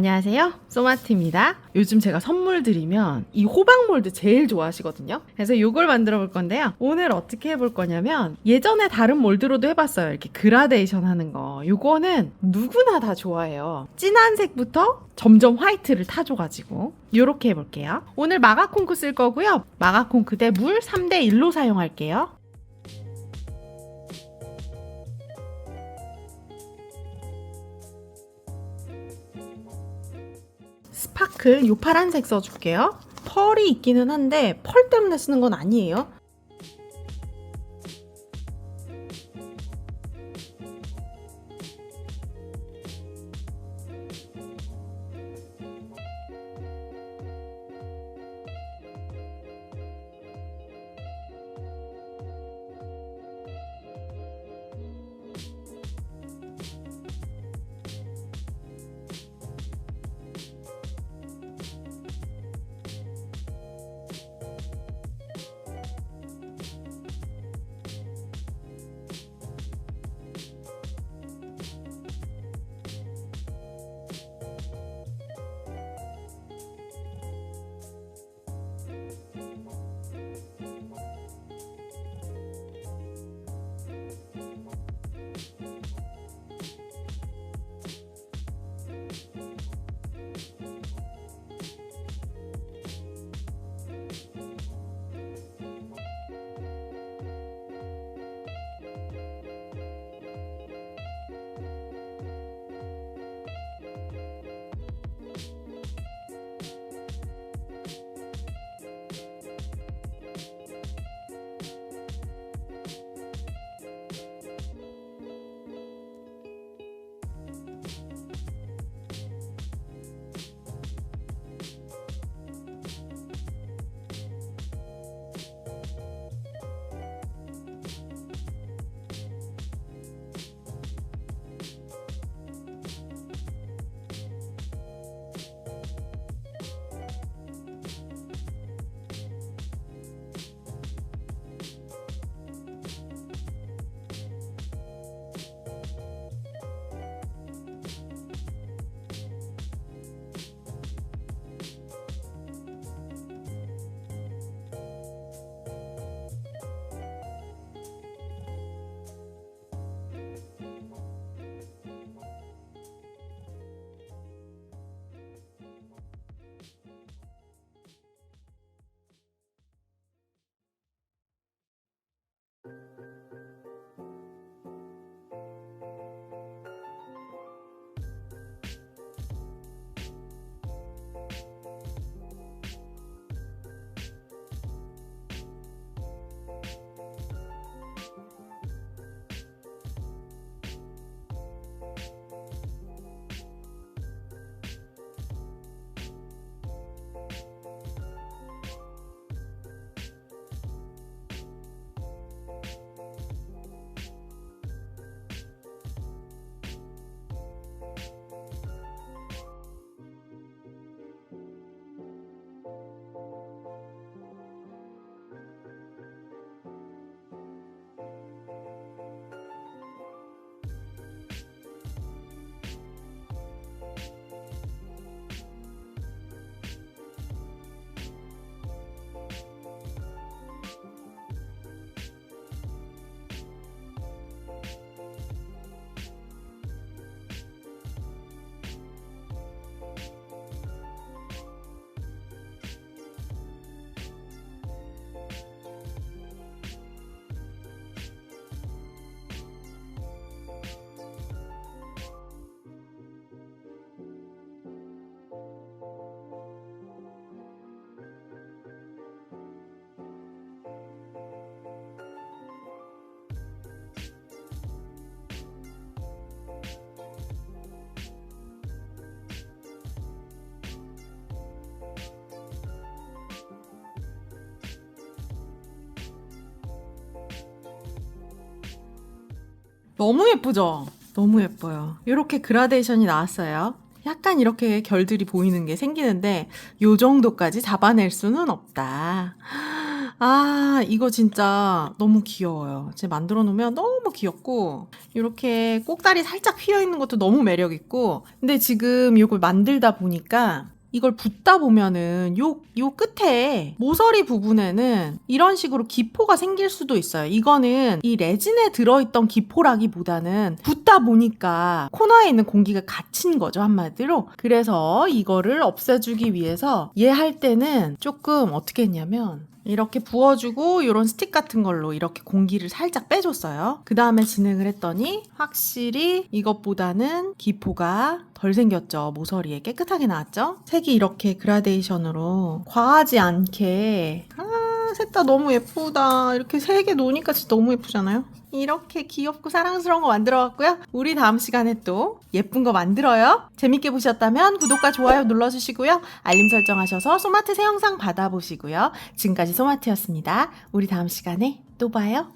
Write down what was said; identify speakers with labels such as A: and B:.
A: 안녕하세요. 소마트입니다. 요즘 제가 선물 드리면 이 호박 몰드 제일 좋아하시거든요. 그래서 이걸 만들어 볼 건데요. 오늘 어떻게 해볼 거냐면 예전에 다른 몰드로도 해봤어요. 이렇게 그라데이션 하는 거. 이거는 누구나 다 좋아해요. 진한 색부터 점점 화이트를 타줘가지고 이렇게 해볼게요. 오늘 마가콩크 쓸 거고요. 마가콩크 대 물 3대 1로 사용할게요. 스파클 요 파란색 써줄게요. 펄이 있기는 한데 펄 때문에 쓰는 건 아니에요. 너무 예쁘죠? 너무 예뻐요. 이렇게 그라데이션이 나왔어요. 약간 이렇게 결들이 보이는 게 생기는데 요 정도까지 잡아낼 수는 없다. 아, 이거 진짜 너무 귀여워요. 제가 만들어 놓으면 너무 귀엽고, 이렇게 꼭다리 살짝 휘어 있는 것도 너무 매력 있고, 근데 지금 이걸 만들다 보니까, 이걸 붓다 보면은 요, 요 끝에 모서리 부분에는 이런 식으로 기포가 생길 수도 있어요. 이거는 이 레진에 들어있던 기포라기보다는 붓다 보니까 코너에 있는 공기가 갇힌 거죠, 한마디로. 그래서 이거를 없애주기 위해서 얘 할 때는 조금 어떻게 했냐면 이렇게 부어주고 이런 스틱 같은 걸로 이렇게 공기를 살짝 빼줬어요. 그 다음에 진행을 했더니 확실히 이것보다는 기포가 덜 생겼죠. 모서리에 깨끗하게 나왔죠. 색이 이렇게 그라데이션으로 과하지 않게 아, 셋 다 너무 예쁘다. 이렇게 세 개 놓으니까 진짜 너무 예쁘잖아요. 이렇게 귀엽고 사랑스러운 거 만들어 왔고요. 우리 다음 시간에 또 예쁜 거 만들어요. 재밌게 보셨다면 구독과 좋아요 눌러주시고요. 알림 설정하셔서 소마트 새 영상 받아보시고요. 지금까지 소마트였습니다. 우리 다음 시간에 또 봐요.